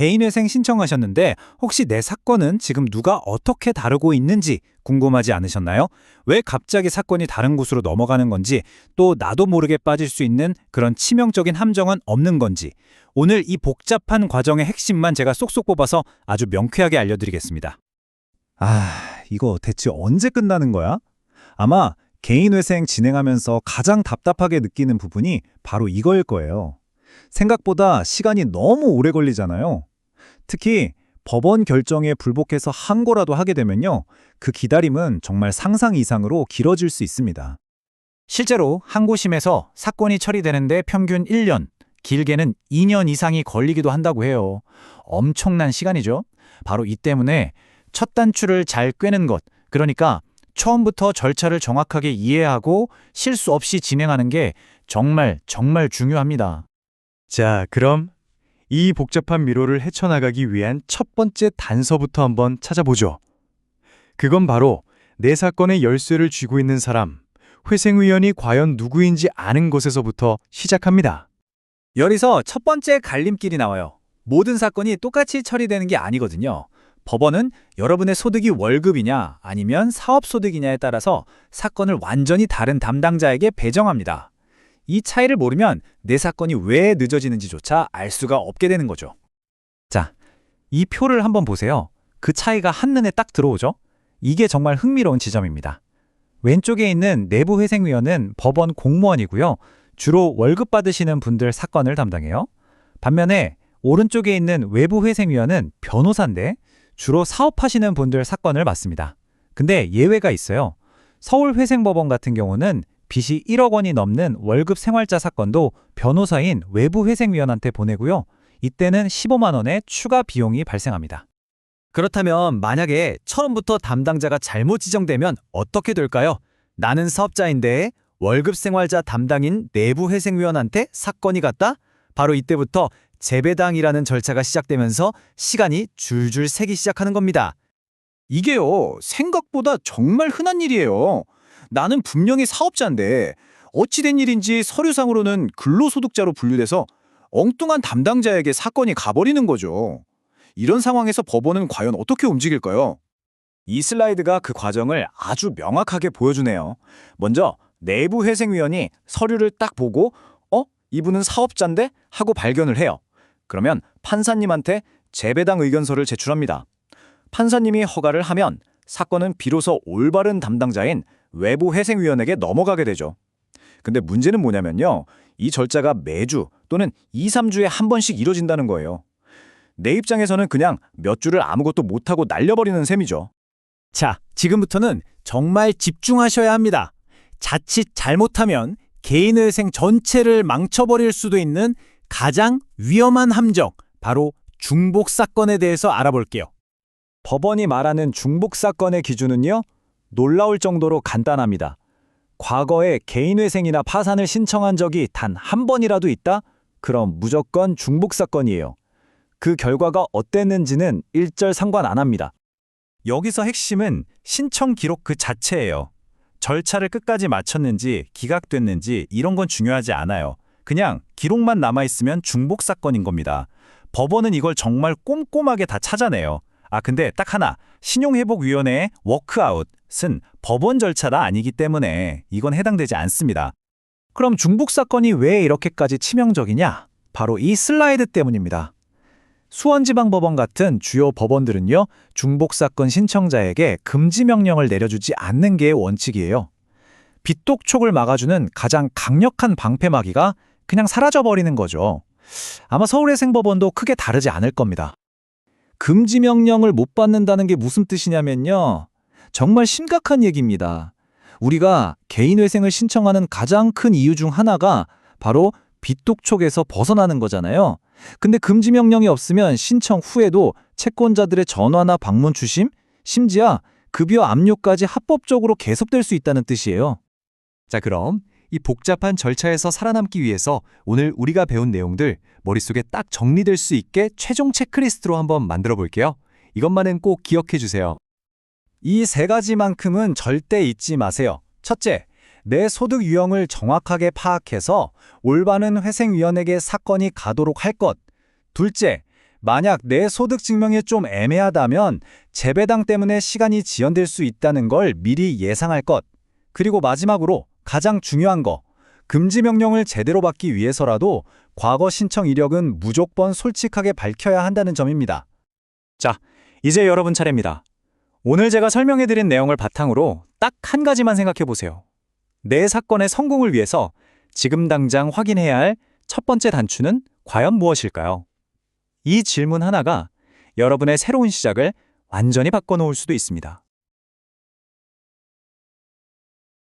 개인회생 신청하셨는데 혹시 내 사건은 지금 누가 어떻게 다루고 있는지 궁금하지 않으셨나요? 왜 갑자기 사건이 다른 곳으로 넘어가는 건지 또 나도 모르게 빠질 수 있는 그런 치명적인 함정은 없는 건지 오늘 이 복잡한 과정의 핵심만 제가 쏙쏙 뽑아서 아주 명쾌하게 알려드리겠습니다. 아, 이거 대체 언제 끝나는 거야? 아마 개인회생 진행하면서 가장 답답하게 느끼는 부분이 바로 이거일 거예요. 생각보다 시간이 너무 오래 걸리잖아요. 특히 법원 결정에 불복해서 항고라도 하게 되면요. 그 기다림은 정말 상상 이상으로 길어질 수 있습니다. 실제로 항고심에서 사건이 처리되는데 평균 1년, 길게는 2년 이상이 걸리기도 한다고 해요. 엄청난 시간이죠. 바로 이 때문에 첫 단추를 잘 꿰는 것, 그러니까 처음부터 절차를 정확하게 이해하고 실수 없이 진행하는 게 정말 정말 중요합니다. 자, 그럼 이 복잡한 미로를 헤쳐나가기 위한 첫 번째 단서부터 한번 찾아보죠. 그건 바로 내 사건의 열쇠를 쥐고 있는 사람, 회생위원이 과연 누구인지 아는 것에서부터 시작합니다. 여기서 첫 번째 갈림길이 나와요. 모든 사건이 똑같이 처리되는 게 아니거든요. 법원은 여러분의 소득이 월급이냐 아니면 사업소득이냐에 따라서 사건을 완전히 다른 담당자에게 배정합니다. 이 차이를 모르면 내 사건이 왜 늦어지는지조차 알 수가 없게 되는 거죠. 자, 이 표를 한번 보세요. 그 차이가 한눈에 딱 들어오죠? 이게 정말 흥미로운 지점입니다. 왼쪽에 있는 내부회생위원은 법원 공무원이고요. 주로 월급 받으시는 분들 사건을 담당해요. 반면에 오른쪽에 있는 외부회생위원은 변호사인데 주로 사업하시는 분들 사건을 맡습니다. 근데 예외가 있어요. 서울회생법원 같은 경우는 빚이 1억 원이 넘는 월급 생활자 사건도 변호사인 외부 회생위원한테 보내고요. 이때는 15만 원의 추가 비용이 발생합니다. 그렇다면 만약에 처음부터 담당자가 잘못 지정되면 어떻게 될까요? 나는 사업자인데 월급 생활자 담당인 내부 회생위원한테 사건이 갔다? 바로 이때부터 재배당이라는 절차가 시작되면서 시간이 줄줄 새기 시작하는 겁니다. 이게요, 생각보다 정말 흔한 일이에요. 나는 분명히 사업자인데 어찌된 일인지 서류상으로는 근로소득자로 분류돼서 엉뚱한 담당자에게 사건이 가버리는 거죠. 이런 상황에서 법원은 과연 어떻게 움직일까요? 이 슬라이드가 그 과정을 아주 명확하게 보여주네요. 먼저 내부 회생위원이 서류를 딱 보고 어? 이분은 사업자인데? 하고 발견을 해요. 그러면 판사님한테 재배당 의견서를 제출합니다. 판사님이 허가를 하면 사건은 비로소 올바른 담당자인 외부 회생위원에게 넘어가게 되죠. 근데 문제는 뭐냐면요. 이 절차가 매주 또는 2, 3주에 한 번씩 이뤄진다는 거예요. 내 입장에서는 그냥 몇 주를 아무것도 못하고 날려버리는 셈이죠. 자, 지금부터는 정말 집중하셔야 합니다. 자칫 잘못하면 개인회생 전체를 망쳐버릴 수도 있는 가장 위험한 함정, 바로 중복 사건에 대해서 알아볼게요. 법원이 말하는 중복 사건의 기준은요, 놀라울 정도로 간단합니다. 과거에 개인회생이나 파산을 신청한 적이 단 한 번이라도 있다? 그럼 무조건 중복 사건이에요. 그 결과가 어땠는지는 일절 상관 안 합니다. 여기서 핵심은 신청 기록 그 자체예요. 절차를 끝까지 마쳤는지 기각됐는지 이런 건 중요하지 않아요. 그냥 기록만 남아있으면 중복 사건인 겁니다. 법원은 이걸 정말 꼼꼼하게 다 찾아내요. 아 근데 딱 하나 신용회복위원회의 워크아웃은 법원 절차가 아니기 때문에 이건 해당되지 않습니다. 그럼 중복 사건이 왜 이렇게까지 치명적이냐? 바로 이 슬라이드 때문입니다. 수원지방법원 같은 주요 법원들은요, 중복 사건 신청자에게 금지 명령을 내려주지 않는 게 원칙이에요. 빚독촉을 막아주는 가장 강력한 방패막이가 그냥 사라져버리는 거죠. 아마 서울의 생법원도 크게 다르지 않을 겁니다. 금지 명령을 못 받는다는 게 무슨 뜻이냐면요. 정말 심각한 얘기입니다. 우리가 개인회생을 신청하는 가장 큰 이유 중 하나가 바로 빚독촉에서 벗어나는 거잖아요. 근데 금지 명령이 없으면 신청 후에도 채권자들의 전화나 방문 추심, 심지어 급여 압류까지 합법적으로 계속될 수 있다는 뜻이에요. 자, 그럼 이 복잡한 절차에서 살아남기 위해서 오늘 우리가 배운 내용들 머릿속에 딱 정리될 수 있게 최종 체크리스트로 한번 만들어 볼게요. 이것만은 꼭 기억해 주세요. 이 세 가지만큼은 절대 잊지 마세요. 첫째, 내 소득 유형을 정확하게 파악해서 올바른 회생위원에게 사건이 가도록 할 것. 둘째, 만약 내 소득 증명이 좀 애매하다면 재배당 때문에 시간이 지연될 수 있다는 걸 미리 예상할 것. 그리고 마지막으로 가장 중요한 거. 금지 명령을 제대로 받기 위해서라도 과거 신청 이력은 무조건 솔직하게 밝혀야 한다는 점입니다. 자, 이제 여러분 차례입니다. 오늘 제가 설명해드린 내용을 바탕으로 딱 한 가지만 생각해 보세요. 내 사건의 성공을 위해서 지금 당장 확인해야 할 첫 번째 단추는 과연 무엇일까요? 이 질문 하나가 여러분의 새로운 시작을 완전히 바꿔놓을 수도 있습니다.